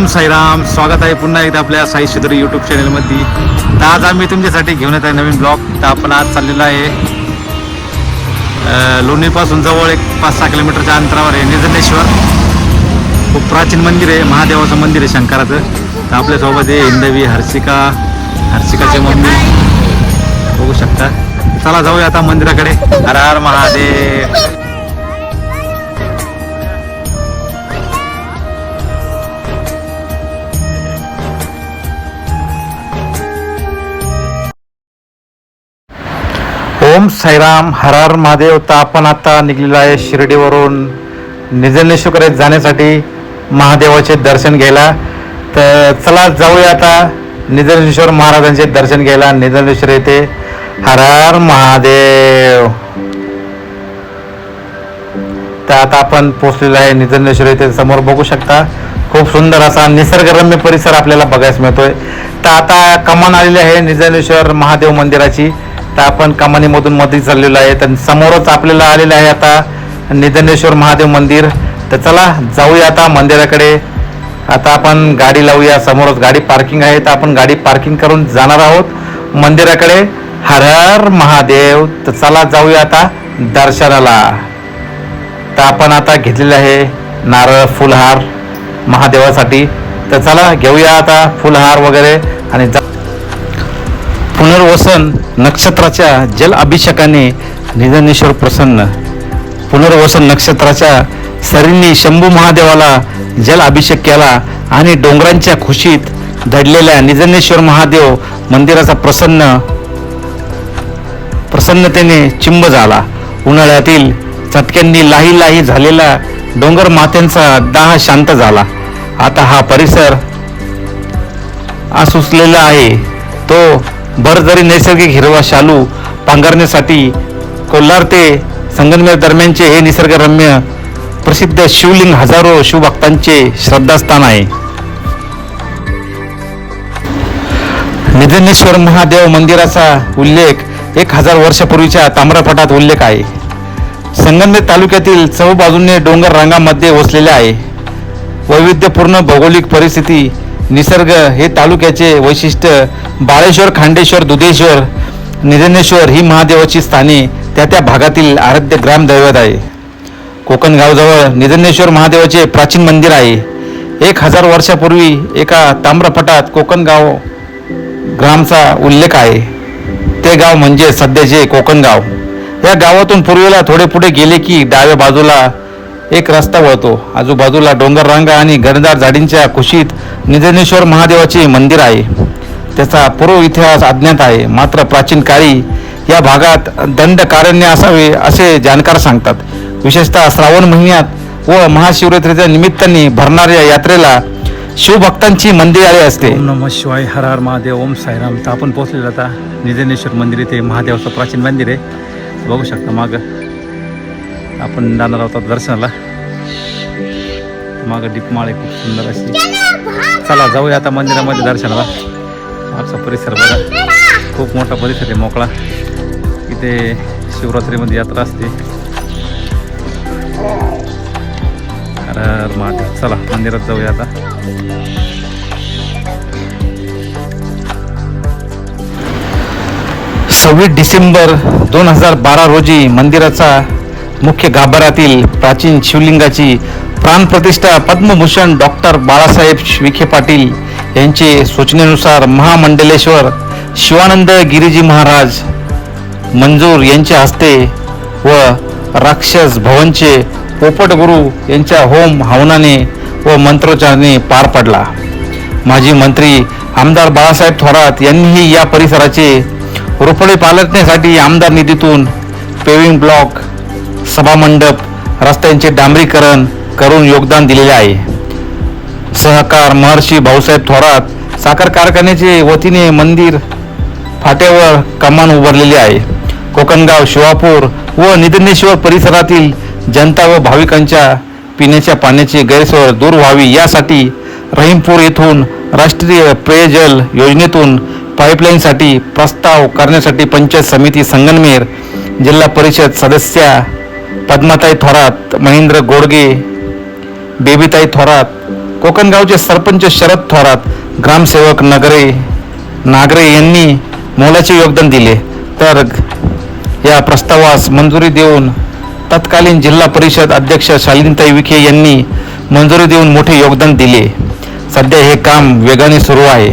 ओम साईराम. स्वागत आहे पुन्हा एकदा आपल्या साई शिदरी यूट्यूब चॅनलमध्ये तर आज आम्ही तुमच्यासाठी घेऊन येत आहे नवीन ब्लॉग तर आपण आज चाललेलो आहे लोणीपासून जवळ एक पाच सहा किलोमीटरच्या अंतरावर आहे निजनेश्वर. खूप प्राचीन मंदिर आहे महादेवाचं मंदिर आहे शंकराचं. तर आपल्यासोबत आहे हिंदवी हर्षिका हर्षिकाची मम्मी. बघू शकता. चला जाऊया आता मंदिराकडे. हर हर महादेव. साईराम हरार महादेव तर आपण आता निघलेलो आहे शिर्डीवरून. निजनेश्वरकडे जाण्यासाठी महादेवाचे दर्शन घ्यायला. तर चला जाऊया आता निजनेश्वर महाराजांचे दर्शन घ्यायला. निजनेश्वर येथे हरार महादेव. तर आता आपण पोचलेलो आहे निजनेश्वर येथे. समोर बघू शकता खूप सुंदर असा निसर्गरम्य परिसर आपल्याला बघायला मिळतोय. तर आता कमान आलेली आहे निजनेश्वर महादेव मंदिराची. तर आपण कमानीमधून मध्ये चाललेलो आहे. तर समोरच आपल्याला आलेलं आहे आता निधनेश्वर महादेव मंदिर. तर चला जाऊया आता मंदिराकडे. आता आपण गाडी लावूया. समोरच गाडी पार्किंग आहे. तर आपण गाडी पार्किंग करून जाणार आहोत मंदिराकडे. हर हर महादेव. तर चला जाऊया आता दर्शनाला. तर आपण आता घेतलेलं आहे नारळ फुलहार महादेवासाठी. तर चला घेऊया आता फुलहार वगैरे आणि जा पुनर्वसन नक्षत्राच्या जल अभिषेकाने निधनेश्वर प्रसन्न. पुनर्वसन नक्षत्राच्या सरींनी शंभू महादेवाला जल अभिषेक केला आणि डोंगरांच्या खुशीत दडलेल्या निजनेश्वर महादेव मंदिराचा प्रसन्न प्रसन्नतेने चिंब झाला. उन्हाळ्यातील चटक्यांनी लाही लाही झालेला डोंगर मात्यांचा दाह शांत झाला. आता हा परिसर आसुसलेला आहे. तो भरजरी नैसर्गिक हिरवा शालू पांघरण्यासाठी कोल्हार ते संगमनेर दरम्यानचे हे निसर्गरम्य प्रसिद्ध शिवलिंग हजारो शिवभक्तांचे श्रद्धास्थान आहे. निधनेश्वर महादेव मंदिराचा उल्लेख एक हजार वर्षापूर्वीच्या ताम्रपटात उल्लेख आहे. संगमनेर तालुक्यातील चौ बाजूने डोंगर रांगामध्ये वसलेले आहे. वैविध्यपूर्ण भौगोलिक परिस्थिती निसर्ग हे तालुक्याचे वैशिष्ट्य. बाळेश्वर खांडेश्वर दुधेश्वर निधनेश्वर ही महादेवाची स्थाने त्या त्या भागातील आराध्य ग्रामदैवत आहे. कोकण गावजवळ निधनेश्वर महादेवाचे प्राचीन मंदिर आहे. एक हजार वर्षापूर्वी एका ताम्रपटात कोकण गाव ग्रामचा उल्लेख आहे. ते गाव म्हणजे सध्याचे कोकण गाव. या गावातून पूर्वेला थोडे पुढे गेले की डाव्या बाजूला एक रस्ता वळतो. आजूबाजूला डोंगर रांगा आणि घनदार झाडींच्या कुशीत निधनेश्वर महादेवाचे मंदिर आहे. त्याचा पूर्व इतिहास अज्ञात आहे. मात्र प्राचीन काळी या भागात दंडकारण्य असावे असे जाणकार सांगतात. विशेषतः श्रावण महिन्यात व महाशिवरात्रीच्या निमित्ताने भरणाऱ्या यात्रेला शिवभक्तांची मंदिर आले असते. नम शिवाय हर हर महादेव. ओम साईराम. तर आपण पोहोचलेलो आता निधनेश्वर मंदिर इथे. महादेवाचं प्राचीन मंदिर आहे. बघू शकता माग. आपण जाणार आहोत दर्शनाला. माग दीपमाळ खूप सुंदर अशी चला जाऊया आता मंदिरामध्ये दर्शनाला मागचा परिसर बघा. खूप मोठा परिसर आहे मोकळा. इथे शिवरात्रीमध्ये यात्रा असते. महादेव चला मंदिरात जाऊया आता. सव्वीस डिसेंबर दोन हजार बारा रोजी मंदिराचा मुख्य गाभाऱ्यातील प्राचीन शिवलिंगाची प्राणप्रतिष्ठा पद्मभूषण डॉक्टर बाळासाहेब विखे पाटील यांचे सूचनेनुसार महामंडलेश्वर शिवानंद गिरीजी महाराज मंजूर यांच्या हस्ते व राक्षस भवनचे पोपटगुरु यांच्या होम हवनाने व मंत्रोच्चाराने पार पडला. माजी मंत्री आमदार बाळासाहेब थोरात यांनीही या परिसराचे रुपळे पालटण्यासाठी आमदार निधीतून पेविंग ब्लॉक सभामंडप रस्त्यांचे डांबरीकरण करून योगदान दिलेले आहे. सहकार महर्षी भाऊसाहेब थोरात साखर कारखान्याचे वतीने मंदिर फाट्यावर कमान उभारलेली आहे. कोकणगाव शिवापूर व निधनेश्वर परिसरातील जनता व भाविकांच्या पिण्याच्या पाण्याची गैरसोय दूर व्हावी यासाठी रहीमपूर येथून राष्ट्रीय पेयजल योजनेतून पाईपलाईनसाठी प्रस्ताव करण्यासाठी पंचायत समिती संगनमेर जिल्हा परिषद सदस्या पद्माताई थोरात महेंद्र गोडगे बेबीताई थोरात कोकणगावचे सरपंच शरद थोरात ग्रामसेवक नगरे नागरे यांनी मोलाचे योगदान दिले. तर या प्रस्तावास मंजुरी देऊन तत्कालीन जिल्हा परिषद अध्यक्ष शालिनीताई विखे यांनी मंजुरी देऊन मोठे योगदान दिले. सध्या हे काम वेगाने सुरू आहे.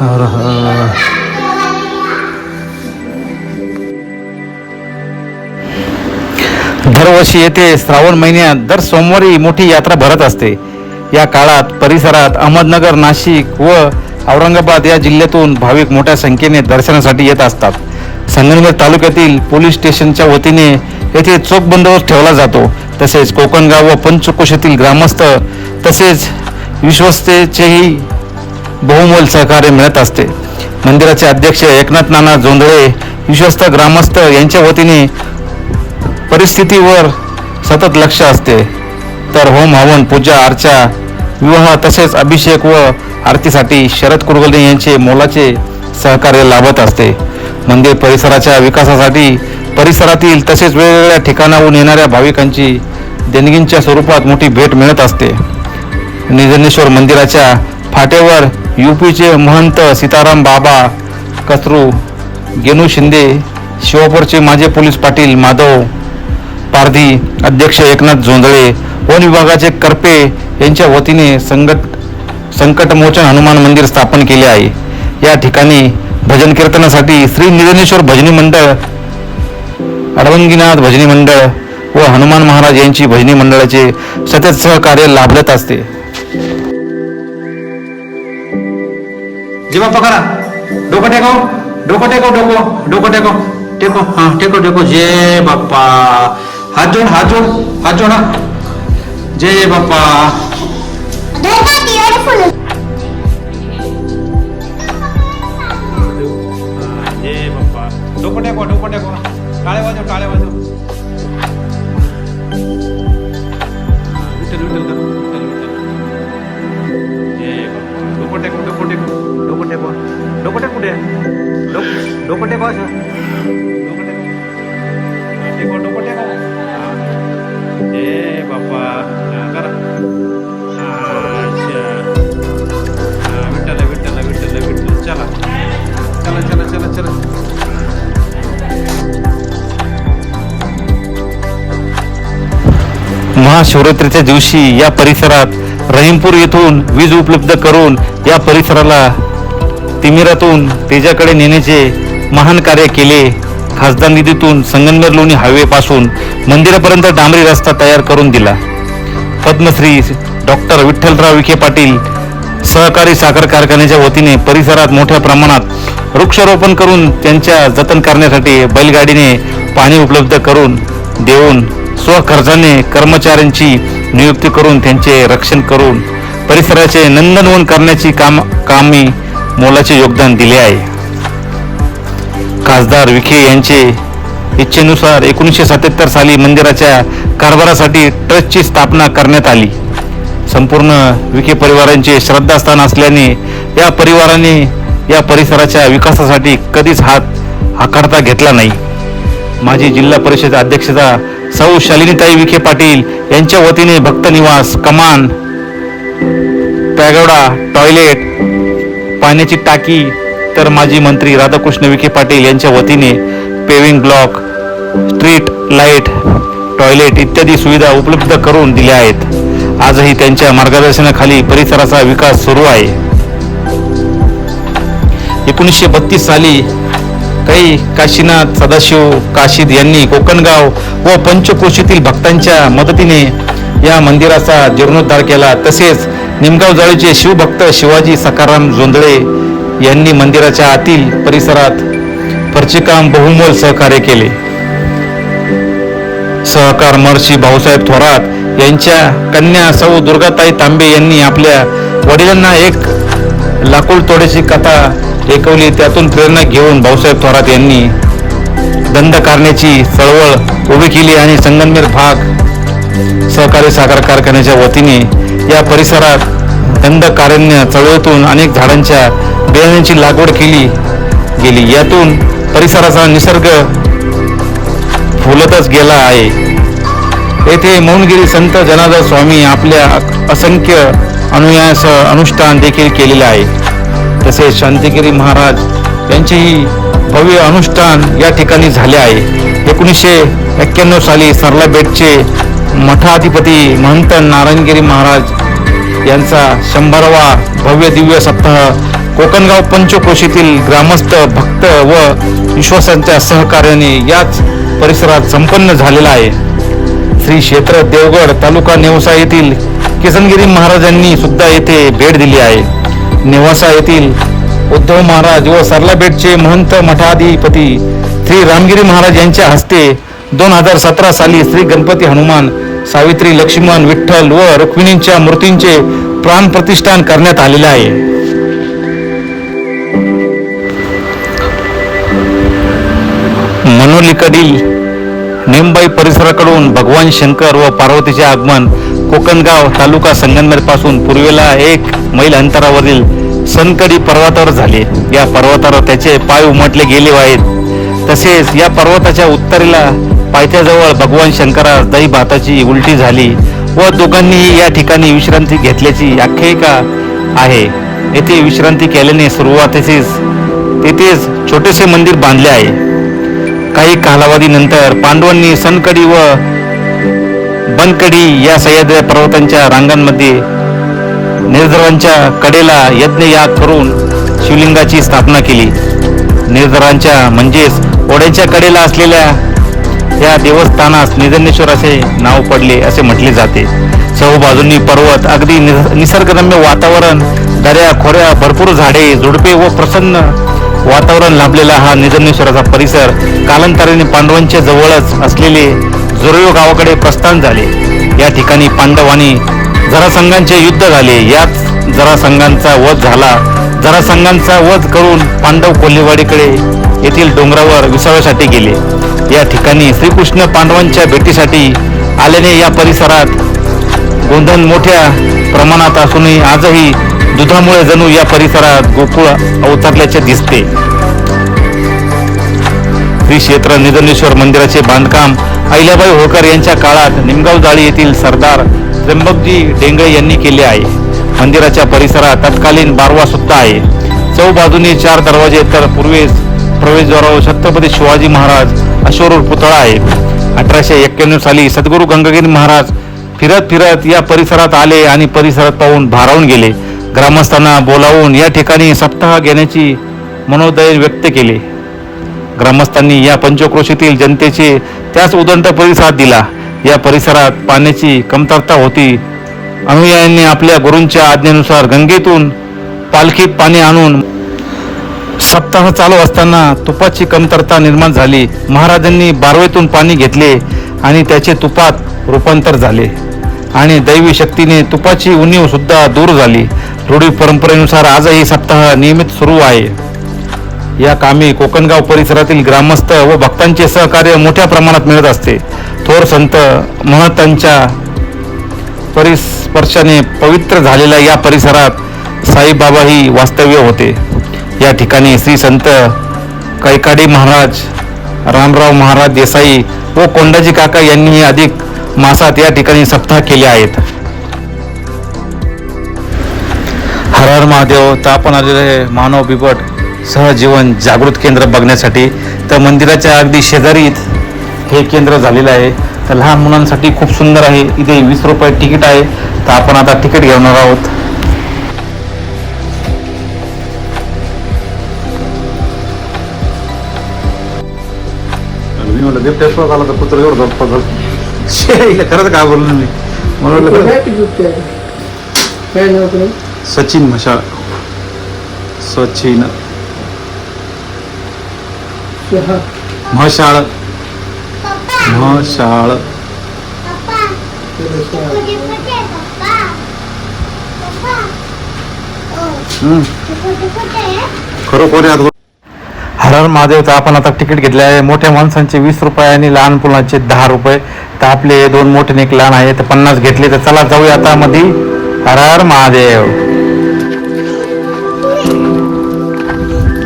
हर हर दरवर्षी येथे श्रावण महिन्यात दर सोमवारी मोठी यात्रा भरत असते. या काळात परिसरात अहमदनगर नाशिक व औरंगाबाद या जिल्ह्यातून भाविक मोठ्या संख्येने दर्शनासाठी येत असतात. संगमनेर तालुक्यातील पोलीस स्टेशनच्या वतीने येथे चोख बंदोबस्त ठेवला जातो. तसेच कोकणगाव व पंचकोशातील ग्रामस्थ तसेच विश्वस्तेचेही बहुमोल सहकार्य मिळत असते. मंदिराचे अध्यक्ष एकनाथ नाना जोंधळे विश्वस्त ग्रामस्थ यांच्या वतीने परिस्थितीवर सतत लक्ष असते. तर होम हवन पूजा अर्चा विवाह तसेच अभिषेक व आरतीसाठी शरद कुरगुले यांचे मोलाचे सहकार्य लाभत असते. मंदिर परिसराच्या विकासासाठी परिसरातील तसेच वेगवेगळ्या ठिकाणाहून येणाऱ्या भाविकांची देणगींच्या स्वरूपात मोठी भेट मिळत असते. निजनेश्वर मंदिराच्या फाटेवर यूपीचे महंत सीताराम बाबा कचरू गेनू शिंदे शिवापूरचे माजी पोलीस पाटील माधव पारधी अध्यक्ष एकनाथ जोंधळे वन विभागाचे करपे यांच्या वतीने संकट संकटमोचन हनुमान मंदिर स्थापन केले आहे. या ठिकाणी भजन कीर्तनासाठी श्री निरनेश्वर भजनी मंडळ अडवंगीनाथ भजनी मंडळ व हनुमान महाराज यांची भजनी मंडळाचे सतत सहकार्य लाभलत असते. जेव्हा पकडा. डोकं टेको डोकं टेको डोको. डोकं टेको टेको हा टेको टेको जय बाप्पा. हात जोड हात जोड हात जोडा जय बाप्पा जय बाप्पा डोकं टेको डोकं टेको टाळे वाजव टाळे वाजव विठ्ठल विठ्ठल कर विठ्ठल विठ्ठल जय बाप्पा डोकं टेको डोकं टेको डोकं टेको डोकं टेक कुठे डोकं डोकं टेको असं डोकं टेको हा, टेको डोकं टेको महाशिवरात्रीच्या दिवशी या परिसरात रहीमपूर येथून वीज उपलब्ध करून या परिसराला तिमिरातून तेजाकडे नेण्याचे महान कार्य केले. खासदार निधीतून संगमनेर लोणी हायवेपासून मंदिरापर्यंत डांबरी रस्ता तयार करून दिला. पद्मश्री डॉक्टर विठ्ठलराव विखे पाटील सहकारी साखर कारखान्याच्या वतीने परिसरात मोठ्या प्रमाणात वृक्षारोपण करून त्यांच्या जतन करण्यासाठी बैलगाडीने पाणी उपलब्ध करून देऊन स्वखर्चाने कर्मचाऱ्यांची नियुक्ती करून त्यांचे रक्षण करून परिसराचे नंदनवन करण्याची काम कामी मोलाचे योगदान दिले आहे. खासदार विखे यांचे इच्छेनुसार एकोणीसशे सत्याहत्तर साली मंदिराच्या कारभारासाठी ट्रस्टची स्थापना करण्यात आली. संपूर्ण विखे परिवारांचे श्रद्धास्थान असल्याने या परिवाराने या परिसराच्या विकासासाठी कधीच हात हाकारता घेतला नाही. माजी जिल्हा परिषद अध्यक्षता सौ शालिनीताई विखे पाटील यांच्या वतीने भक्त निवास कमान पॅगोडा टॉयलेट पाण्याची टाकी तर माजी मंत्री राधाकृष्ण विखे पाटील यांच्या वतीने paving block street light toilet इत्यादी सुविधा उपलब्ध करून दिल्या आहेत. आजही त्यांच्या मार्गदर्शनाखाली परिसराचा विकास सुरू आहे. एकोणीसशे बत्तीस साली काही काशीनाथ सदाशिव काशीद यांनी कोकणगाव व पंचकोशीतील भक्तांच्या मदतीने या मंदिराचा जीर्णोद्धार केला. तसेच निमगाव जवळचे शिवभक्त शिवाजी सखाराम जोंधळे यांनी मंदिराच्या आतील परिसरात फरचीकाम बहुमोल सहकार्य केले. सहकार महर्षी भाऊसाहेब थोरात यांच्या कन्या सौ दुर्गाताई तांबे यांनी आपल्या वडिलांना एक लाकूड तोड्याची कथा टेकवली त्यातून प्रेरणा घेऊन भाऊसाहेब थोरात यांनी दंडकारण्याची चळवळ उभी केली आणि संगमनेर भाग सहकारी साखर कारखान्याच्या वतीने या परिसरात दंडकारण्य चळवळीतून अनेक झाडांच्या बियाण्यांची लागवड केली गेली. यातून परिसराचा निसर्ग फुलतच गेला आहे. येथे मौनगिरी संत जनार्दन स्वामी आपल्या असंख्य अनुयायासह अनुष्ठान देखील केलेलं आहे. तसेच शांतिगिरी महाराज यांचेही भव्य अनुष्ठान या ठिकाणी झाले आहे. एकोणीसशे एक्क्याण्णव साली सरला बेटचे मठाधिपती महंत नारायणगिरी महाराज यांचा शंभरावा भव्य दिव्य सप्ताह कोकणगाव पंचकोशीतील ग्रामस्थ भक्त व विश्वासांच्या सहकार्याने याच परिसरात संपन्न झालेला आहे. श्री क्षेत्र देवगड तालुका नेवसा येथील किसनगिरी महाराजांनी सुद्धा येथे भेट दिली आहे. नेवासा येथील उद्धव महाराज व सरलाबेटचे महंत मठाधिपती श्री रामगिरी महाराज यांच्या हस्ते दोन हजार सतरा साली श्री गणपती हनुमान सावित्री लक्ष्मण विठ्ठल व रुक्मिणींच्या मूर्तींचे प्राण प्रतिष्ठान करण्यात आलेले आहे. मनोलीकडील नेमबाई परिसराकडून भगवान शंकर व पार्वतीचे आगमन कोकणगाव तालुका संगमनेरपासून पूर्वेला एक मैल अंतरावरील सनकडी पर्वतावर झाले. या पर्वतावर त्याचे पाय उमटले गेले आहेत. तसेच या पर्वताच्या उत्तरेला पायथ्याजवळ भगवान शंकरास दही भाताची उलटी झाली व दोघांनीही या ठिकाणी विश्रांती घेतल्याची आख्यायिका आहे. येथे विश्रांती केल्याने सुरुवातीस तेथेच छोटेसे मंदिर बांधले आहे. काही कालावधीनंतर पांडवांनी सनकडी व बनकडी या सह्याद्री पर्वतांच्या रांगांमध्ये निर्धरांच्या कडेला यज्ञ याग करून शिवलिंगाची स्थापना केली. निर्धरांच्या म्हणजेच ओढ्याच्या कडेला असलेल्या या देवस्थानास निधनेश्वर असे नाव पडले असे म्हटले जाते. चहूबाजूंनी पर्वत अगदी निसर्गरम्य वातावरण दऱ्या खोऱ्या भरपूर झाडे झुडपे व प्रसन्न वातावरण लाभलेला हा निधनेश्वराचा परिसर कालांतराने पांडवांच्या जवळच असलेले जुरयो गावाकडे प्रस्थान झाले. या ठिकाणी पांडव आणि जरासंघांचे युद्ध झाले. याच जरासंघांचा वध झाला. जरासंघांचा वध करून पांडव कोल्हेवाडीकडे येथील डोंगरावर विसाव्यासाठी गेले. या ठिकाणी श्रीकृष्ण पांडवांच्या भेटीसाठी आल्याने या परिसरात गोंधन मोठ्या प्रमाणात असूनही आजही दुधामुळे जणू या परिसरात गोकुळ अवतरल्याचे दिसते. श्री क्षेत्र निधनेश्वर मंदिराचे बांधकाम अहिल्याबाई होळकर यांच्या काळात निमगाव जाळी येथील सरदार त्र्यंबकजी डेंगळे यांनी केले आहे. मंदिराच्या परिसरात तत्कालीन बारवा सुद्धा आहे. चौबाजूने चार दरवाजे तर पूर्वेस प्रवेशद्वारावर छत्रपती शिवाजी महाराज अश्वरूढ पुतळा आहे. अठराशे एक्क्याण्णव साली सद्गुरू गंगागिरी महाराज फिरत फिरत या परिसरात आले आणि परिसरात पाहून भारावून गेले. ग्रामस्थांना बोलावून या ठिकाणी सप्ताह घेण्याची मनोदय व्यक्त केले. ग्रामस्थांनी या पंचक्रोशीतील जनतेचे त्याच उदंड परिसाद दिला. या परिसरात पाण्याची कमतरता होती. अनुयायांनी आपल्या गुरूंच्या आज्ञेनुसार गंगेतून पालखीत पाणी आणून सप्ताह चालू असताना तुपाची कमतरता निर्माण झाली. महाराजांनी बारवेतून पाणी घेतले आणि त्याचे तुपात रूपांतर झाले. आणि दैवी शक्तीने तुपाची उणीव सुद्धा दूर झाली. रूढी परंपरेनुसार आजही सप्ताह नियमित सुरू आहे. या कामी कोकणगाव परिसरातील ग्रामस्थ व भक्तांचे सहकार्य मोठ्या प्रमाणात मिळत असते. थोर संत महंतांच्या परिस्पर्शाने पवित्र झालेल्या या परिसरात साईबाबाही वास्तव्य होते. या ठिकाणी श्री संत कैकाडी महाराज रामराव महाराज देसाई व कोंडाजी काका यांनीही अधिक मासात या ठिकाणी सप्ताह केले आहेत. हर हर महादेव तर आपण आलेले मानव बिबट. सहजीवन जागृत केंद्र बघण्यासाठी तर मंदिराच्या अगदी शेजारीच हे केंद्र झालेलं आहे. तर लहान मुलांसाठी खूप सुंदर आहे. इथे वीस रुपये तिकीट आहे. तर आपण आता तिकीट घेणार आहोत. मी म्हटलं ते टेस्ट आला तर कुत्र एवढं खरंच काय बोललो मी. मला सचिन मशाळ सचिन म्हशाळ. म्हशाळ. खरोखर हर हर महादेव तर आपण आता तिकीट घेतले आहे. मोठ्या माणसांचे वीस रुपये आणि लहान मुलांचे दहा रुपये. तर आपले हे दोन मोठे आणि एक लहान आहे तर पन्नास घेतले. तर चला जाऊया आता मध्ये हर हर महादेव.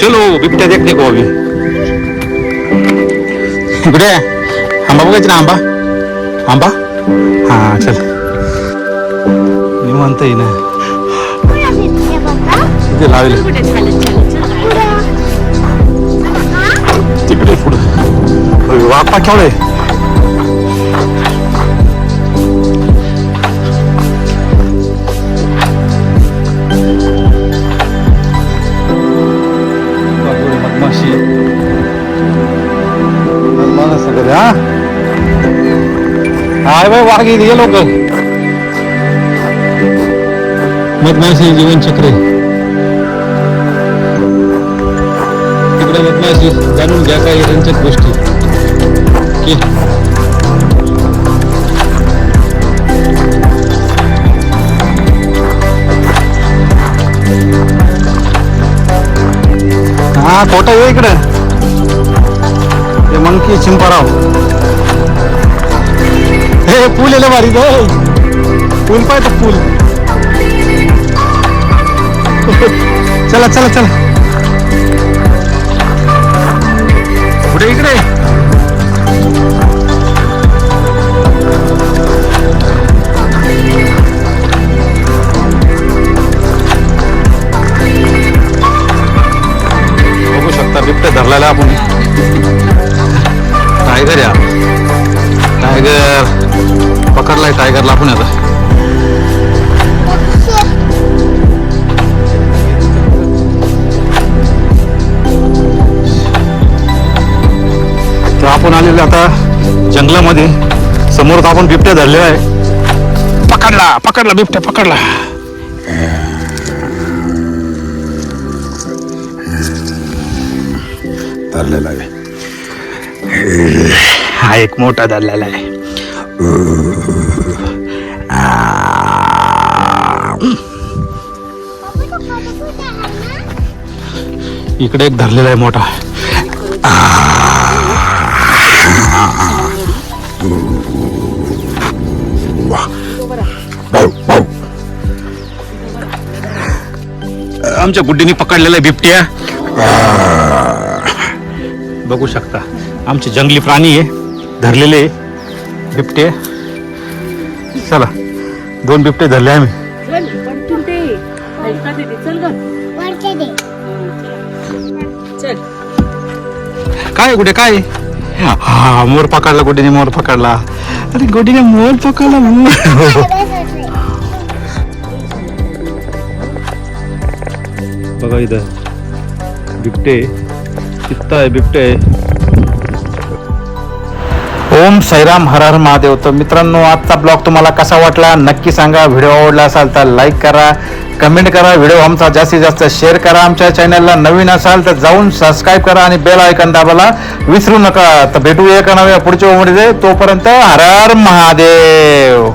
चलो बिबट्या देखने को अभी. ഇവിടെ അമ്പ കഴിച്ചാ അമ്പ അമ്പ ആ ചല ನೀವು ಅಂತ ಏನ ಇದೆಲ್ಲ ಆಗಿಲ್ಲ ಫುಡ್ ವಾಪ ಕೇಳಿ हाय बाय वाघ इथे लोक. मधमाशी जीवनचक्र. तिकडे मधमाशी जाणून घ्या काही रंजक गोष्टी. की. हा खोटा ये इकडे. ते मंकी चिंपाराव. हे पूल येलं भारी पूल पाहिजे पूल. चला चला चला. कुठे इकडे. बघू शकता बिबट्या धरलेला आपण. टायगर या टायगर पकडलाय टायगरला आपण आता. तर आपण आलेलो आता जंगलामध्ये. समोर आपण बिबट्या धरलेला आहे. पकडला पकडला बिबट्या पकडला. धरलेला आहे. हा एक मोठा धरलेला आहे. इकडे एक धरलेला आहे मोठा. आमच्या गुड्डीने पकडलेला आहे बिबट्या. बघू शकता. आमचे जंगली प्राणी आहे धरलेले आहे. बिबटे? चला दोन बिबटे धरले आम्ही. चल पटकन ते ऐका दीदी चल ग. चल. काय कुठे काय हा मोर पकडला गुडीने मोर पकडला. अरे गुडीने मोर पकडला बघा इथं बिबटे चित्ता आहे बिबटे आहे. ओम सैराम हर हर महादेव. तर मित्रांनो आजचा ब्लॉग तुम्हाला कसा वाटला? नक्की सांगा. व्हिडिओ आवडला असाल तर लाईक करा कमेंट करा व्हिडिओ आमचा जास्तीत जास्त शेअर करा. आमच्या चॅनलला नवीन असाल तर जाऊन सबस्क्राईब करा आणि बेल आयकन दाबाला विसरू नका. तर भेटूया एका नव्या पुढच्या मध्ये. तोपर्यंत हर हर महादेव.